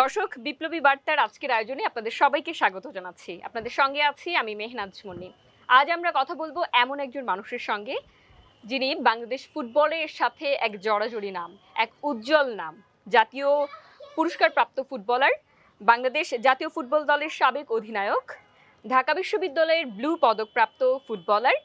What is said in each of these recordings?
দর্শক, বিপ্লবী বার্তার আজকের আয়োজনে আপনাদের সবাইকে স্বাগত জানাচ্ছি। আপনাদের সঙ্গে আছি আমি মেহনাজ মুন্নি। আজ আমরা কথা বলব এমন একজন মানুষের সঙ্গে, যিনি বাংলাদেশ ফুটবলের সাথে এক জড়াজড়ি নাম, এক উজ্জ্বল নাম, জাতীয় পুরস্কারপ্রাপ্ত ফুটবলার, বাংলাদেশ জাতীয় ফুটবল দলের সাবেক অধিনায়ক, ঢাকা বিশ্ববিদ্যালয়ের ব্লু পদকপ্রাপ্ত ফুটবলার,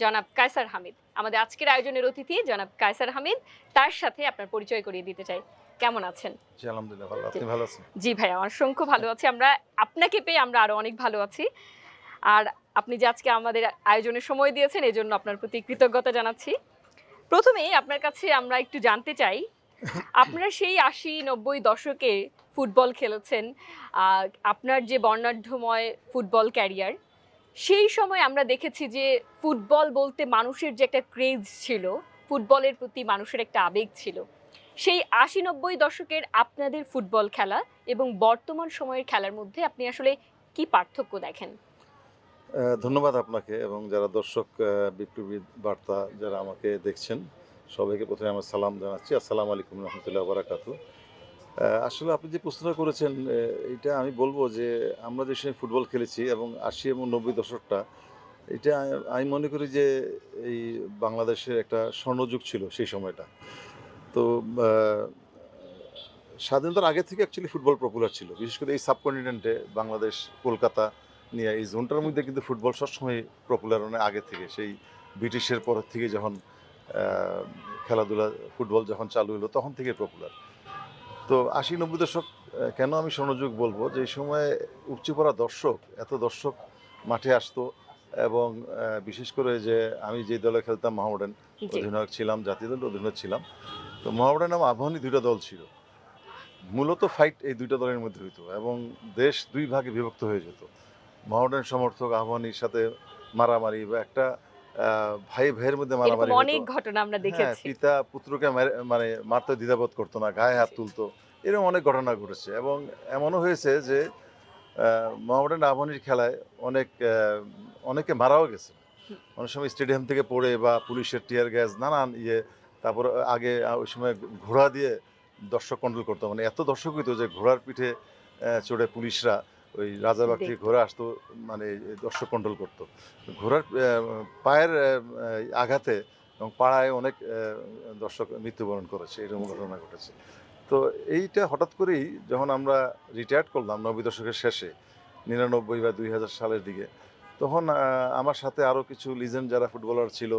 জনাব কায়সার হামিদ। আমাদের আজকের আয়োজনের অতিথি জনাব কায়সার হামিদ, তার সাথে আপনার পরিচয় করিয়ে দিতে চাই। কেমন আছেন? জি আলহামদুলিল্লাহ ভালো। আপনি ভালো আছেন? জি অসংখ্য ভালো আছি। আমরা আপনাকে পেয়ে আমরা আরও অনেক ভালো আছি। আর আপনি যে আজকে আমাদের আয়োজনে সময় দিয়েছেন এই জন্য আপনার প্রতি কৃতজ্ঞতা জানাচ্ছি। প্রথমেই আপনার কাছে আমরা একটু জানতে চাই আপনারা সেই আশি নব্বই দশকে ফুটবল খেলেছেন আপনার যে বর্ণাঢ্যময় ফুটবল ক্যারিয়ার সেই সময় আমরা দেখেছি যে ফুটবল বলতে মানুষের যে একটা ক্রেজ ছিল ফুটবলের প্রতি মানুষের একটা আবেগ ছিল। সেই আশি নব্বই দশকের আপনাদের ফুটবল খেলা এবং বর্তমান সময়ের খেলার মধ্যে আপনি আসলে কি পার্থক্য দেখেন? ধন্যবাদ আপনাকে এবং যারা দর্শক বিপ্লবী বার্তা যারা আমাকে দেখছেন, সবাইকে প্রথমে আমার সালাম জানাচ্ছি। আসসালামু আলাইকুম রহমতুল্লাহ বারাকাতু আসলে আপনি যে প্রশ্নটা করেছেন এটা আমি বলব যে আমরা যে সময় ফুটবল খেলেছি এবং আশি এবং নব্বই দশকটা, এটা আমি- মনে করি যে এই বাংলাদেশের একটা স্বর্ণযুগ ছিল সেই সময়টা। তো স্বাধীনতার আগে থেকে অ্যাকচুয়ালি ফুটবল পপুলার ছিল। বিশেষ করে এই সাবকন্টিনেন্টে বাংলাদেশ কলকাতা নিয়ে এই জোনটার মধ্যে কিন্তু ফুটবল সবসময় পপুলার অনেক আগে থেকে। সেই ব্রিটিশের পর থেকে যখন খেলাধুলা ফুটবল যখন চালু হলো তখন থেকে পপুলার তো আশি নব্বই দশক কেন আমি স্বর্ণযুগ বলব? যে এই সময় উপচে পড়া দর্শক এত দর্শক মাঠে আসতো এবং বিশেষ করে যে আমি যে দলে খেলতাম মহামডান অধিনায়ক ছিলাম জাতীয় দল অধিনায়ক ছিলাম তো মহামডান এবং আবাহনী দুইটা দল ছিল। মূলত ফাইট এই দুইটা দলের মধ্যে হইতো এবং দেশ দুই ভাগে বিভক্ত হয়ে যেত। মহামডান সমর্থক আহ্বানীর সাথে মারামারি বা একটা ভাই ভাইয়ের মধ্যে মারামারি অনেক ঘটনা আমরা হ্যাঁ, দেখেছি। পিতা পুত্রকে মানে মারতে দ্বিধাবোধ করতো না গায়ে হাত। তুলতো এরকম অনেক ঘটনা ঘটেছে এবং এমনও হয়েছে যে মোহামেডান আহ্বানীর খেলায় অনেক অনেকে মারাও গেছে। অনেক সময় স্টেডিয়াম থেকে পড়ে বা পুলিশের টিয়ার গ্যাস নানান ইয়ে তারপর আগে ওই সময় ঘোড়া দিয়ে দর্শক কন্ট্রোল করতো। মানে এত দর্শক হইতো যে ঘোড়ার পিঠে চড়ে পুলিশরা ওই রাজাবাগ থেকে। ঘোড়া আসতো মানে দর্শক কন্ট্রোল করতো। ঘোড়ার পায়ের আঘাতে এবং পাড়ায় অনেক দর্শক মৃত্যুবরণ করেছে। এরকম ঘটনা ঘটেছে। তো এইটা হঠাৎ করেই যখন আমরা রিটায়ার্ড করলাম নব্বই দশকের শেষে নিরানব্বই বা দুই হাজার সালের দিকে তখন আমার সাথে আরও কিছু লিজেন্ড যারা ফুটবলার ছিল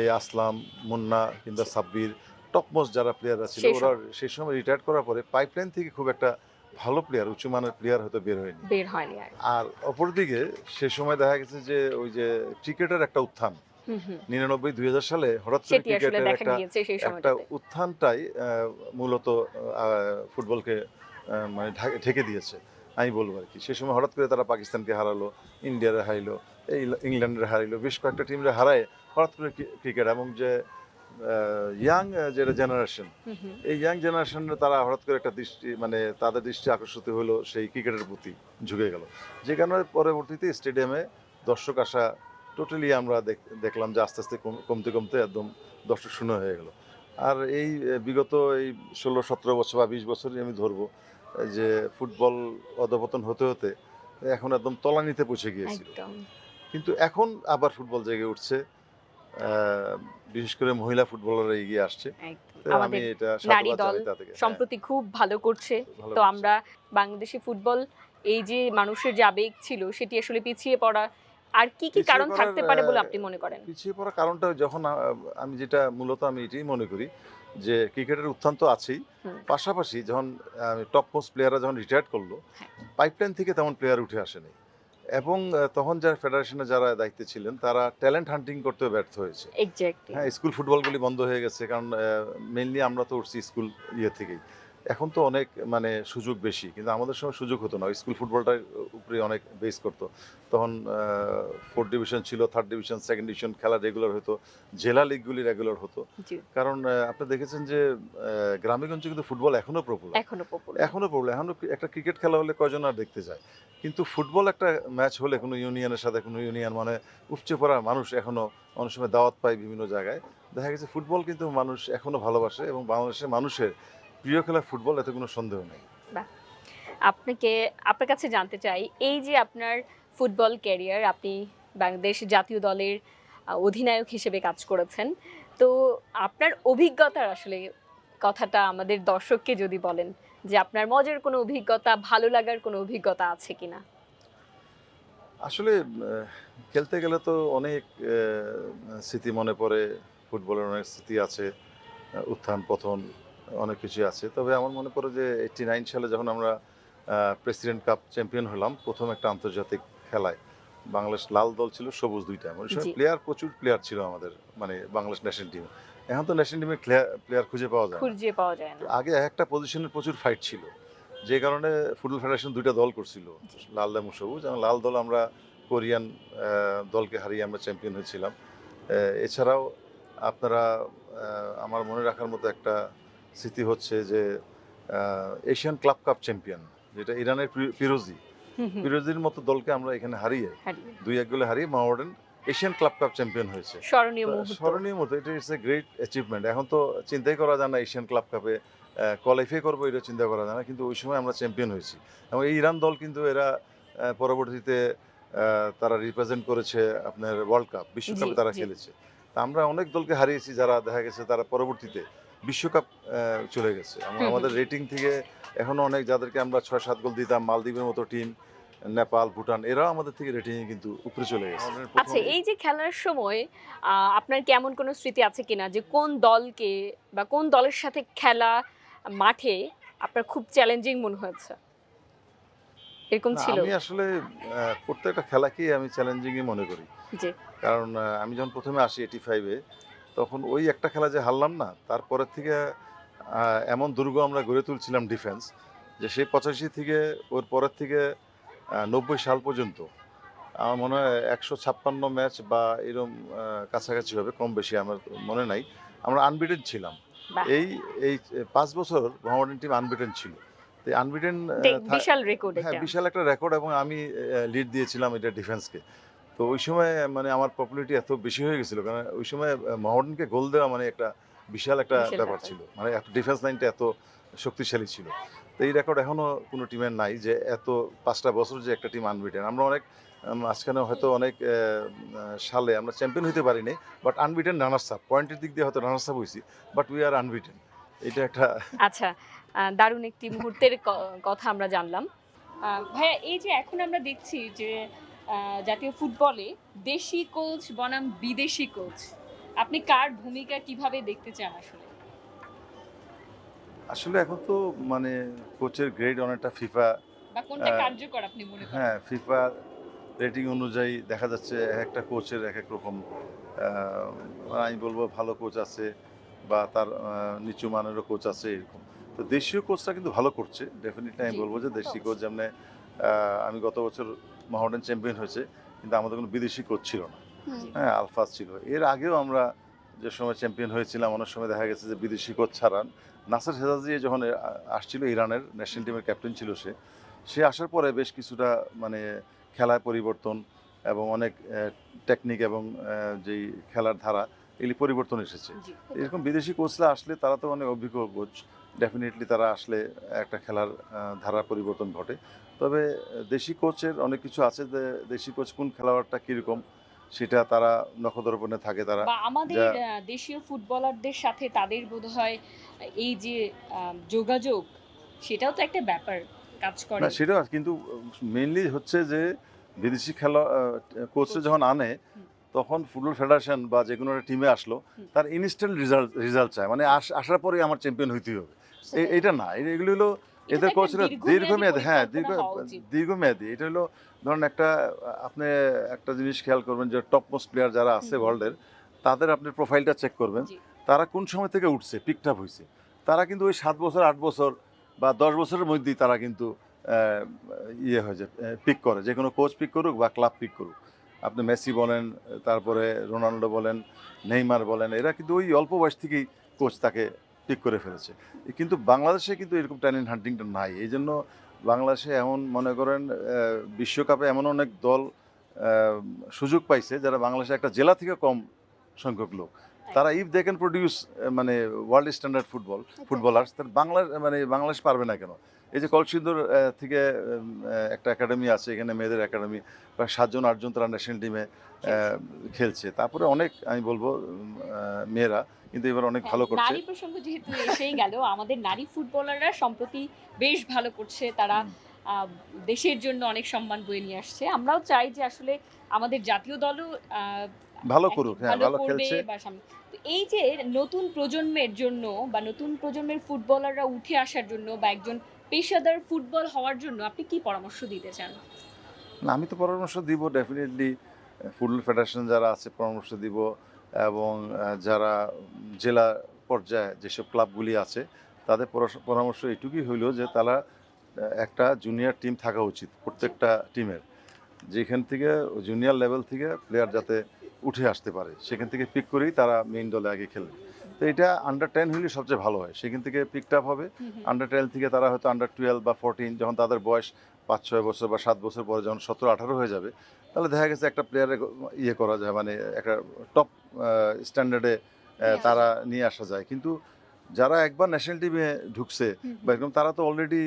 এই আসলাম মুন্না কিংবা সাব্বির টপমোস্ট যারা প্লেয়াররা ছিল ওরা সেই সময় রিটায়ার করার পরে পাইপলাইন থেকে খুব একটা ভালো প্লেয়ার উঁচু মানের প্লেয়ার হয়তো বের হয়নি। বের হয়নি আর অপরদিকে সে সময় দেখা গেছে যে ওই যে ক্রিকেটের একটা উত্থান। নিরানব্বই দুই হাজার সালে হঠাৎ করে ক্রিকেটের একটা একটা উত্থানটাই মূলত ফুটবলকে মানে ঢেকে দিয়েছে। আমি বলব আর কি। সে সময় হঠাৎ করে তারা পাকিস্তানকে হারালো ইন্ডিয়ারে হারাইলো এই ইংল্যান্ডের হারাইলো বেশ কয়েকটা টিমরে হারায় হঠাৎ করে ক্রিকেট এবং যে ইয়াং যেটা জেনারেশন। এই ইয়াং জেনারেশনের তারা হঠাৎ করে একটা দৃষ্টি মানে তাদের দৃষ্টি আকর্ষিত হলো সেই ক্রিকেটের প্রতি ঝুঁকে গেল। যে কারণে পরবর্তীতে স্টেডিয়ামে দর্শক আসা টোটালি আমরা দেখ- দেখলাম যে আস্তে আস্তে কম- কমতে কমতে একদম দর্শক শূন্য হয়ে গেল। আর এই বিগত এই ষোলো সতেরো বছর বা বিশ বছরই আমি ধরবো যে ফুটবল অধপতন হতে হতে এখন একদম তলানিতে পৌঁছে গিয়েছিল। কিন্তু এখন আবার ফুটবল জেগে উঠছে বিশেষ করে মহিলা ফুটবলাররা এগিয়ে আসছে। আমি এটা নারী দল। হ্যাঁ, সম্প্রতি খুব ভালো করছে। তো আমরা বাংলাদেশি ফুটবল এই যে মানুষের যে আবেগ ছিল সেটি আসলে পিছিয়ে পড়া আর কি কি কারণ থাকতে পারে বলে আপনি মনে করেন? পিছিয়ে পড়ার কারণটা যখন আমি যেটা মূলত আমি এটাই মনে করি যে ক্রিকেটের উত্থান তো আছেই। পাশাপাশি যখন টপ মোস্ট প্লেয়াররা যখন রিটায়ার করল হ্যাঁ। পাইপলাইন থেকে তেমন প্লেয়ার উঠে আসেনি। এবং তখন যারা ফেডারেশনে যারা দায়িত্বে ছিলেন তারা ট্যালেন্ট হান্টিং করতে ব্যর্থ হয়েছে। হ্যাঁ স্কুল ফুটবলগুলি বন্ধ হয়ে গেছে কারণ মেনলি আমরা তো উঠছি স্কুল ইয়ে থেকেই। এখন তো অনেক মানে সুযোগ বেশি কিন্তু আমাদের সময় সুযোগ হতো না। স্কুল ফুটবলটার উপরে অনেক বেস করতো। তখন ফোর্থ ডিভিশন ছিল থার্ড ডিভিশন সেকেন্ড ডিভিশন খেলা রেগুলার হতো জেলা লিগগুলি রেগুলার হতো। কারণ আপনি দেখেছেন যে গ্রামেগঞ্জে কিন্তু ফুটবল এখনও প্রবল। এখনও পপুলার এখনও প্রবল। এখনও একটা ক্রিকেট খেলা হলে কজন আর দেখতে যায়? কিন্তু ফুটবল একটা ম্যাচ হলে কোনো ইউনিয়নের সাথে কোনো ইউনিয়ন মানে উপচে পড়া মানুষ এখনও অনেক সময় দাওয়াত পায় বিভিন্ন জায়গায়। দেখা গেছে ফুটবল কিন্তু মানুষ এখনও ভালোবাসে এবং বাংলাদেশের মানুষের প্রিয় খেলা ফুটবল এতে কোনো সন্দেহ নেই। আপনাকে আপনার কাছে জানতে চাই এই যে আপনার ফুটবল ক্যারিয়ার আপনি বাংলাদেশ জাতীয় দলের অধিনায়ক হিসেবে কাজ করেছেন। তো আপনার অভিজ্ঞতার আসলে কথাটা আমাদের দর্শককে যদি বলেন যে আপনার মজার কোনো অভিজ্ঞতা ভালো লাগার কোনো অভিজ্ঞতা আছে কিনা? আসলে খেলতে গেলে তো অনেক স্মৃতি মনে পড়ে ফুটবলের অনেক স্মৃতি আছে উত্থান পতন অনেক কিছু আছে। তবে আমার মনে পড়ে যে এইটটি নাইন সালে যখন আমরা প্রেসিডেন্ট কাপ চ্যাম্পিয়ন হলাম প্রথম একটা আন্তর্জাতিক খেলায়। বাংলাদেশ লাল দল ছিল সবুজ দুইটা। মানে জি। প্লেয়ার প্রচুর প্লেয়ার ছিল আমাদের মানে বাংলাদেশ ন্যাশনাল টিমে এখন তো ন্যাশনাল টিমে প্লেয়ার খুঁজে পাওয়া যায়। খুঁজে পাওয়া যায় না। একটা একটা পজিশনের প্রচুর ফাইট ছিল। যে কারণে ফুটবল ফেডারেশন দুইটা দল করছিল। লাল এবং সবুজ। এবং লাল দল আমরা কোরিয়ান দলকে হারিয়ে আমরা চ্যাম্পিয়ন হয়েছিলাম। এছাড়াও আপনারা আমার মনে রাখার মতো একটা স্মৃতি হচ্ছে যে এশিয়ান ক্লাব কাপ চ্যাম্পিয়ন যেটা ইরানের পিরোজি পিরোজির মতো দলকে আমরা এখানে হারিয়ে। দুই এক গোলে হারিয়ে মাওয়ার্ডেন এশিয়ান ক্লাব কাপ চ্যাম্পিয়ন হয়েছে। স্মরণীয় স্মরণীয় মতো এটা ইটস এ গ্রেট অ্যাচিভমেন্ট এখন তো চিন্তাই করা যায় না এশিয়ান ক্লাব কাপে কোয়ালিফাই করব এটা চিন্তা করা যায় না কিন্তু ওই সময় আমরা চ্যাম্পিয়ন হয়েছি। এবং এই ইরান দল কিন্তু এরা পরবর্তীতে তারা রিপ্রেজেন্ট করেছে আপনার ওয়ার্ল্ড কাপ বিশ্বকাপে তারা খেলেছে। তা আমরা অনেক দলকে হারিয়েছি যারা দেখা গেছে তারা পরবর্তীতে বিশ্বকাপ চলে গেছে। আমাদের রেটিং থেকে এখনও অনেক যাদেরকে আমরা ছয় সাত গোল দিতাম মালদ্বীপের মতো টিম নেপাল ভুটান এরাও আমাদের থেকে রেটিংয়ে কিন্তু উপরে চলে গেছে। আচ্ছা এই যে খেলার সময় আপনার কেমন কোনো স্মৃতি আছে কিনা যে কোন দলকে বা কোন দলের সাথে খেলা মাঠে আপনার খুব চ্যালেঞ্জিং মনে হয়েছে? এরকম ছিল? আমি আসলে প্রত্যেকটা খেলাকেই আমি চ্যালেঞ্জিংই মনে করি। জি। কারণ আমি যখন প্রথমে আসি এইটি ফাইভে তখন ওই একটা খেলা যে হারলাম না তারপরের থেকে এমন দুর্গ আমরা গড়ে তুলছিলাম ডিফেন্স যে সেই পঁচাশি থেকে ওর পরের থেকে নব্বই সাল পর্যন্ত আমার মনে হয় একশো ছাপ্পান্ন ম্যাচ বা এরম কাছাকাছি হবে কম বেশি আমার মনে নাই আমরা আনবিটেন ছিলাম। এই এই পাঁচ বছর মোহামেডান টিম আনবিটেন ছিল। তো আনবিটেন বিশাল রেকর্ড হ্যাঁ বিশাল একটা রেকর্ড এবং আমি লিড দিয়েছিলাম এটা ডিফেন্সকে তো ওই সময় মানে আমার পপুলারিটি এত বেশি হয়ে গেছিল কারণ ওই সময় মহামডানকে গোল দেওয়া মানে একটা বিশাল একটা ব্যাপার। ছিল। মানে এত ডিফেন্স লাইনটা এত শক্তিশালী ছিল। তো এই রেকর্ড এখনও কোনো টিমের নাই যে এত পাঁচটা বছর যে একটা টিম আনবিটেন আমরা অনেক মাঝখানে হয়তো অনেক সালে আমরা চ্যাম্পিয়ন হতে পারিনি বাট আনবিটেন রানার্স আপ পয়েন্টের দিক দিয়ে হয়তো রানার্স আপ হয়েছি বাট উই আর আনবিটেন এটা একটা আচ্ছা দারুণ একটি মুহূর্তের কথা আমরা জানলাম। ভাইয়া এই যে এখন আমরা দেখছি যে জাতীয় ফুটবলে দেশি কোচ বনাম বিদেশি কোচ আপনি কার ভূমিকা কীভাবে দেখতে চান আসলে? আসলে এখন তো মানে কোচের গ্রেড অনেকটা ফিফা বা কোনটা কার্যকর আপনি মনে করেন? হ্যাঁ ফিফা রেটিং অনুযায়ী দেখা যাচ্ছে এক একটা কোচের এক এক রকম আহ, আমি বলব ভালো কোচ আছে বা তার নিচু মানেরও কোচ আছে এরকম। তো দেশীয় কোচটা কিন্তু ভালো করছে। ডেফিনেটলি আমি বলব যে দেশি কোচ যেমন আমি গত বছর মহামেডান চ্যাম্পিয়ন হয়েছে কিন্তু আমাদের কোনো বিদেশি কোচ ছিল না। হ্যাঁ আলফাজ ছিল। এর আগেও আমরা যে সময় চ্যাম্পিয়ন হয়েছিলাম অনেক সময় দেখা গেছে যে বিদেশি কোচ ছাড়ান নাসার হেজাজি যখন আসছিল ইরানের ন্যাশনাল টিমের ক্যাপ্টেন ছিল সে সে আসার পরে বেশ কিছুটা মানে খেলায় পরিবর্তন এবং অনেক টেকনিক এবং যেই খেলার ধারা এগুলি পরিবর্তন এসেছে। এরকম বিদেশি কোচরা আসলে তারা তো অনেক অভিজ্ঞ কোচ ডেফিনেটলি তারা আসলে একটা খেলার ধারা পরিবর্তন ঘটে। তবে দেশি কোচের অনেক কিছু আছে যে দেশি কোচ কোন খেলোয়াড়টা কীরকম সেটা তারা নখদর্পণে থাকে তারা। আমাদের দেশীয় ফুটবলারদের সাথে তাদের বোধহয় এই যে যোগাযোগ সেটাও তো একটা ব্যাপার কাজ করে। না সেটা কিন্তু মেইনলি হচ্ছে যে বিদেশি খেলা কোচে যখন আনে তখন ফুটবল ফেডারেশন বা যে কোনো একটা টিমে আসলো তার ইনস্ট্যান্ট রেজাল্ট রেজাল্ট চায়। মানে আস- আসার পরে আমার চ্যাম্পিয়ন হইতেই হবে। এটা না এগুলো হলো এদের কোচরা দীর্ঘমেয়াদী হ্যাঁ দীর্ঘ দীর্ঘমেয়াদী। এটা হলো ধরুন একটা আপনি একটা জিনিস খেয়াল করবেন যে টপ মোস্ট প্লেয়ার যারা আছে ওয়ার্ল্ডের তাদের আপনি প্রোফাইলটা চেক করবেন। তারা কোন সময় থেকে উঠছে? পিকটাপ হয়েছে তারা কিন্তু ওই সাত বছর আট বছর বা দশ বছরের মধ্যেই তারা কিন্তু ইয়ে হয়ে যায় পিক করে। যে কোনো কোচ পিক করুক বা ক্লাব পিক করুক। আপনি মেসি বলেন তারপরে রোনাল্ডো বলেন নেইমার বলেন এরা কিন্তু ওই অল্প বয়স থেকেই কোচ তাকে পিক করে ফেলেছে। কিন্তু বাংলাদেশে কিন্তু এরকম ট্যালেন্ট হান্টিংটা নাই। এই জন্য বাংলাদেশে এমন মনে করেন বিশ্বকাপে এমন অনেক দল সুযোগ পাইছে যারা বাংলাদেশে একটা জেলা থেকে কম সংখ্যক লোক। তারা ইফ দে ক্যান প্রডিউস মানে ওয়ার্ল্ড স্ট্যান্ডার্ড ফুটবল ফুটবলার্স তাহলে বাংলার মানে বাংলাদেশ পারবে না কেন? এই যে কলসিন্দুর থেকে একটা একাডেমি আছে এখানে মেয়েদের একাডেমি প্রায় সাতজন আটজন তারা ন্যাশনাল টিমে খেলছে। তারপরে অনেক আমি বলব মেয়েরা কিন্তু এবার অনেক ভালো হ্যাঁ, করছে। নারী প্রসঙ্গ যেহেতু এসেই গেল আমাদের নারী ফুটবলাররা সম্প্রতি বেশ ভালো করছে। তারা দেশের জন্য অনেক সম্মান বয়ে নিয়ে আসছে। আমরাও চাই যে আসলে আমাদের জাতীয় দলও ভালো করুক হ্যাঁ ভালো খেলছে। এই যে নতুন প্রজন্মের জন্য বা নতুন প্রজন্মের ফুটবলাররা উঠে আসার জন্য বা একজন পেশাদার ফুটবল হওয়ার জন্য আপনি কি পরামর্শ দিতে চান? না আমি তো পরামর্শ দিব ডেফিনেটলি ফুটবল ফেডারেশন যারা আছে পরামর্শ দিব এবং যারা জেলা পর্যায়ে যেসব ক্লাবগুলি আছে তাদের পরামর্শ এটুকুই হইল যে তারা একটা জুনিয়র টিম থাকা উচিত প্রত্যেকটা টিমের যেখান থেকে জুনিয়র লেভেল থেকে প্লেয়ার যাতে উঠে আসতে পারে। সেখান থেকে পিক করেই তারা মেইন দলে আগে খেলে। তো এটা আন্ডার টেন হলে সবচেয়ে ভালো হয়। সেখান থেকে পিকড আপ হবে। আন্ডার টেন থেকে তারা হয়তো আন্ডার টুয়েলভ বা ফোরটিন যখন তাদের বয়স পাঁচ ছয় বছর বা সাত বছর পরে যখন সতেরো আঠারো হয়ে যাবে তাহলে দেখা গেছে একটা প্লেয়ারে ইয়ে করা যায়। মানে একটা টপ স্ট্যান্ডার্ডে তারা নিয়ে আসা যায়। কিন্তু যারা একবার ন্যাশনাল টিমে ঢুকছে বা এরকম তারা তো অলরেডি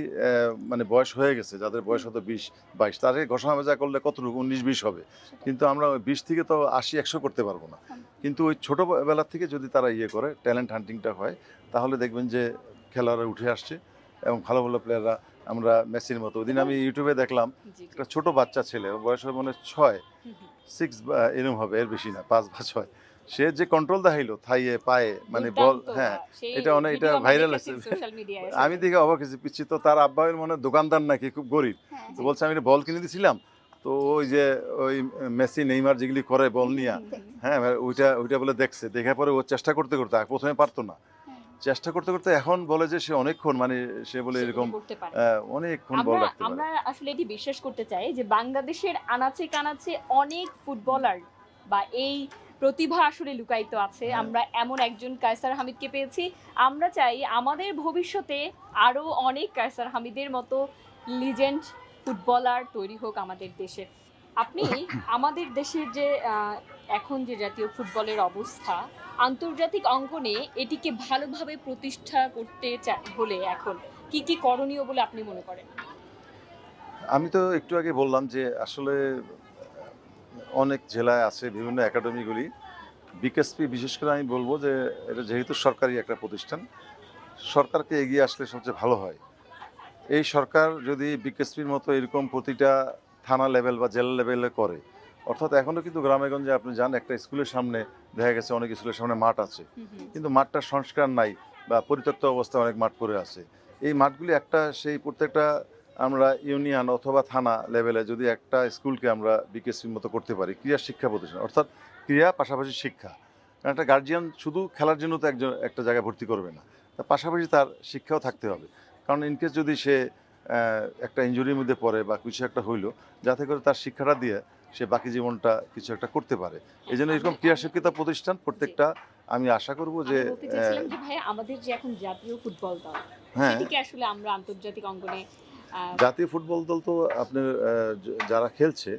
মানে বয়স হয়ে গেছে যাদের বয়স হতো বিশ বাইশ তাদের ঘোষণা মেজা করলে কতটুকু উনিশ বিশ হবে। কিন্তু আমরা ওই বিশ থেকে তো আশি একশো করতে পারব না। কিন্তু ওই ছোটোবেলা থেকে যদি তারা ইয়ে করে ট্যালেন্ট হান্টিংটা হয় তাহলে দেখবেন যে খেলোয়াড়রা উঠে আসছে এবং ভালো ভালো প্লেয়াররা আমরা মেসির মতো। ওদিন আমি ইউটিউবে দেখলাম। একটা ছোট বাচ্চা ছেলে ওর বয়স মনে ছয়। সিক্স এরম হবে এর বেশি না পাঁচ বা ছয়। সে যে কন্ট্রোল দেখাইলো থাইয়ে পায়ে মানে বল হ্যাঁ এটা অনেক- এটা দেখেছি আছে। আমি দেখে অবাক হয়েছি পিচ্ছি তো তার আব্বাইয়ের মনে হয় দোকানদার নাকি খুব গরিব। হ্যাঁ, তো বলছে আমি বল কিনে দিছিলাম। তো ওই যে ওই মেসি নেইমার যেগুলি করে বল নিয়ে হ্যাঁ ওইটা ওইটা বলে দেখছে। দেখার পরে ও চেষ্টা করতে করতে প্রথমে পারতো না। চেষ্টা করতে করতে এখন বলে যে সে অনেকক্ষণ মানে সে বলে এরকম অনেকক্ষণ বল রাখতে পারে। আমরা আসলে এটি বিশ্বাস করতে চাই যে বাংলাদেশের আনাচে কানাচে অনেক ফুটবলার বা এই প্রতিভা আসলে লুকায়িত আছে। হ্যাঁ। আমরা এমন একজন কায়সার হামিদকে পেয়েছি। আমরা চাই আমাদের ভবিষ্যতে আরও অনেক কায়সার হামিদের মতো লিজেন্ড ফুটবলার তৈরি হোক আমাদের দেশে। আপনি আমাদের দেশের যে এখন যে জাতীয় ফুটবলের অবস্থা আন্তর্জাতিক অঙ্গনে এটিকে ভালোভাবে প্রতিষ্ঠা করতে হলে এখন কি কি করণীয় বলে আপনি মনে করেন? আমি তো একটু আগে বললাম যে আসলে অনেক জেলায় আছে বিভিন্ন একাডেমিগুলি। বিকেএসপি বিশেষ করে আমি বলব যে এটা যেহেতু সরকারি একটা প্রতিষ্ঠান সরকারকে এগিয়ে আসলে সবচেয়ে ভালো হয়। এই সরকার যদি বিকেএসপির মতো এরকম প্রতিটা থানা লেভেল বা জেলা লেভেলে করে অর্থাৎ এখনও কিন্তু গ্রামেগঞ্জে আপনি যান একটা স্কুলের সামনে দেখা গেছে অনেক স্কুলের সামনে মাঠ আছে। কিন্তু মাঠটার সংস্কার নাই বা পরিত্যক্ত অবস্থায় অনেক মাঠ পড়ে আছে। এই মাঠগুলি একটা সেই প্রত্যেকটা আমরা ইউনিয়ন অথবা থানা লেভেলে যদি একটা স্কুলকে আমরা বিকেএসপির মতো করতে পারি ক্রীড়া শিক্ষা প্রতিষ্ঠান অর্থাৎ ক্রীড়া পাশাপাশি শিক্ষা। কারণ একটা গার্জিয়ান শুধু খেলার জন্য তো একজন একটা জায়গায় ভর্তি করবে না। তার পাশাপাশি তার শিক্ষাও থাকতে হবে। কারণ ইনকেস যদি সে একটা ইঞ্জুরির মধ্যে পড়ে বা কিছু একটা হইল যাতে করে তার শিক্ষাটা দিয়ে সে বাকি জীবনটা কিছু একটা করতে পারে। এই জন্য এরকম ক্রীড়া শিক্ষিতা প্রতিষ্ঠান প্রত্যেকটা আমি আশা করব যে আমাদের যে এখন জাতীয় ফুটবল দল হ্যাঁ। আসলে আমরা আন্তর্জাতিক অঙ্গনে জাতীয় ফুটবল দল তো আপনার যারা খেলছে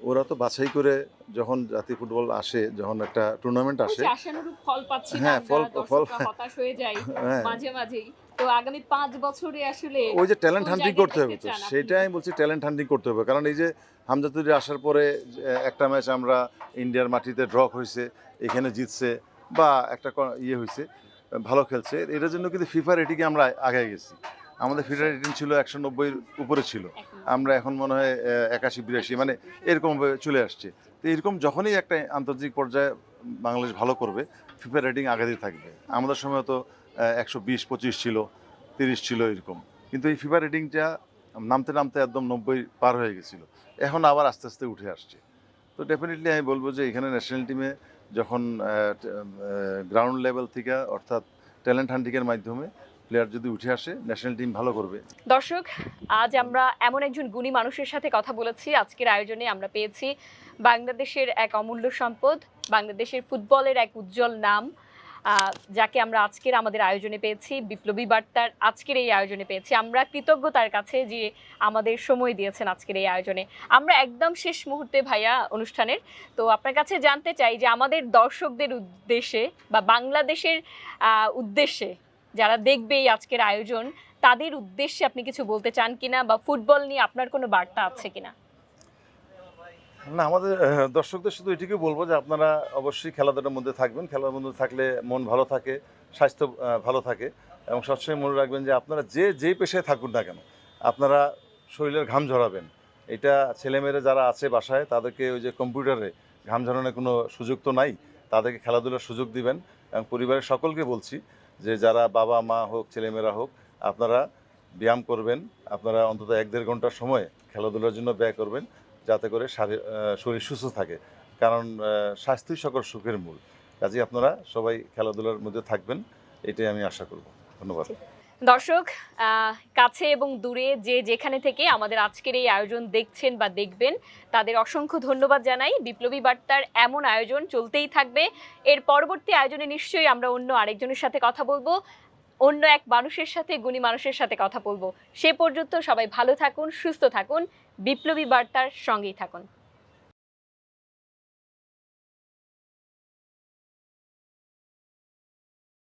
ওরা তো বাছাই করে যখন জাতীয় ফুটবল আসে যখন একটা টুর্নামেন্ট আসে আশানুরূপ ফল পাচ্ছি না হ্যাঁ, ফল- ফল- হতাশ হয়ে যাই হ্যাঁ। মাঝে মাঝেই। তো আগামী পাঁচ বছরে আসলে ওই যে ট্যালেন্ট হান্টিং করতে হবে তো সেটাই আমি বলছি ট্যালেন্ট হান্টিং করতে হবে। কারণ এই যে হামজাতুরি আসার পরে একটা ম্যাচ আমরা ইন্ডিয়ার মাটিতে ড্র হয়েছে এখানে জিতছে বা একটা ইয়ে হয়েছে ভালো খেলছে। এটার জন্য কিন্তু ফিফা রেটিংয়ে আমরা আগে গেছি। আমাদের ফিফা রেটিং ছিল একশো নব্বইয়ের উপরে ছিল। আমরা এখন মনে হয় একাশি বিরাশি মানে এরকমভাবে চলে আসছে। তো এরকম যখনই একটা আন্তর্জাতিক পর্যায়ে বাংলাদেশ ভালো করবে ফিফা রেটিং আগে দিয়ে থাকবে। আমাদের সময় তো একশো বিশ পঁচিশ ছিল তিরিশ ছিল এরকম। কিন্তু এই ফিফা রেটিংটা নামতে নামতে একদম নব্বই পার হয়ে গেছিল। এখন আবার আস্তে আস্তে উঠে আসছে। তো ডেফিনেটলি আমি বলব যে এখানে ন্যাশনাল টিমে যখন গ্রাউন্ড লেভেল থেকে অর্থাৎ ট্যালেন্ট হান্টিংয়ের মাধ্যমে প্লেয়ার যদি উঠে আসে ন্যাশনাল টিম ভালো করবে। দর্শক, আজ আমরা এমন একজন গুণী মানুষের সাথে কথা বলেছি। আজকের আয়োজনে আমরা পেয়েছি বাংলাদেশের এক অমূল্য সম্পদ, বাংলাদেশের ফুটবলের এক উজ্জ্বল নাম যাকে আমরা আজকের আমাদের আয়োজনে পেয়েছি, বিপ্লবী বার্তার আজকের এই আয়োজনে পেয়েছি। আমরা কৃতজ্ঞতার কাছে যে আমাদের সময় দিয়েছেন আজকের এই আয়োজনে। আমরা একদম শেষ মুহূর্তে ভাইয়া অনুষ্ঠানের। তো আপনার কাছে জানতে চাই যে আমাদের দর্শকদের উদ্দেশ্যে বা বাংলাদেশের উদ্দেশ্যে যারা দেখবে এই আজকের আয়োজন, তাদের উদ্দেশ্যে আপনি কিছু বলতে চান কিনা বা ফুটবল নিয়ে আপনার কোনো বার্তা আছে কিনা? না, আমাদের দর্শকদের শুধু এটুকুই বলব যে আপনারা অবশ্যই খেলাধুলার মধ্যে থাকবেন। খেলার মধ্যে থাকলে মন ভালো থাকে, স্বাস্থ্য ভালো থাকে এবং সবসময় মনে রাখবেন যে আপনারা যে, যেই পেশায় থাকুন না কেন, আপনারা শরীরের ঘাম ঝরাবেন। এটা ছেলেমেয়েরা যারা আছে বাসায়, তাদেরকে ওই যে কম্পিউটারে ঘাম ঝরানোর কোনো সুযোগ তো নাই, তাদেরকে খেলাধুলার সুযোগ দিবেন এবং পরিবারের সকলকে বলছি যে যারা বাবা, মা হোক, ছেলেমেয়েরা হোক, আপনারা ব্যায়াম করবেন। আপনারা অন্তত এক দেড় ঘণ্টার সময় খেলাধুলার জন্য ব্যয় করবেন যাতে করে শারীর- শরীর সুস্থ থাকে। কারণ স্বাস্থ্যই সকল সুখের মূল। কাজে আপনারা সবাই খেলাধুলার মধ্যে থাকবেন, এটাই আমি আশা করব। ধন্যবাদ। দর্শক কাছে এবং দূরে যে যেখানে থেকে আমাদের আজকের এই আয়োজন দেখছেন বা দেখবেন, তাদের অসংখ্য ধন্যবাদ জানাই। বিপ্লবী বার্তার এমন আয়োজন চলতেই থাকবে। এর পরবর্তী আয়োজনে নিশ্চয়ই আমরা অন্য আরেকজনের সাথে কথা বলব, অন্য এক মানুষের সাথে, গুণী মানুষের সাথে কথা বলব। সে পর্যন্ত সবাই ভালো থাকুন, সুস্থ থাকুন, বিপ্লবী বার্তার সঙ্গেই থাকুন।